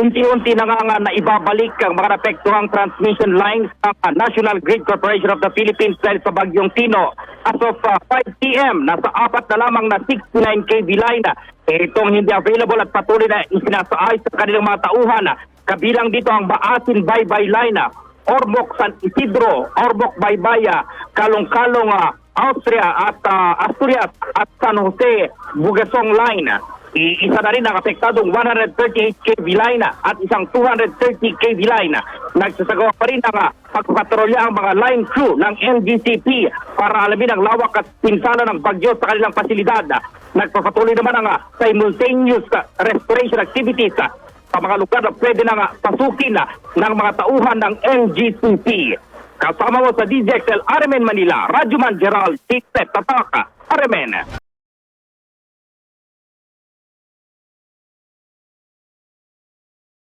unti-unti na nga nga na ibabalik ang mga napektuhang transmission lines ng National Grid Corporation of the Philippines dahil sa Bagyong Tino. As of ah, 5 p.m., nasa apat na lamang na 69 kV line na itong hindi available at patuloy na isinasaayos sa kanilang mga tauhan. Kabilang dito ang Baasin Baybay line, Ormoc San Isidro, Ormoc Baybaya, Kalong-Kalong ah, Austria at ah, Asturias at San Jose Bugasong line. Isa na rin ang apektadong 138 kV line at isang 230 kV line. Nagsasagawa pa rin ang ah, pagpatrolya ang mga line crew ng NGCP para alamin ang lawak at pinsala ng bagyo sa kanilang pasilidad. Nagpapatuloy naman ang ah, simultaneous ah, restoration activities sa mga lugar na pwede na pasukin ng mga tauhan ng NGCP. Kasama mo sa DJXL Armen Manila, Radyoman Gerald Tictet Tataka, Armen.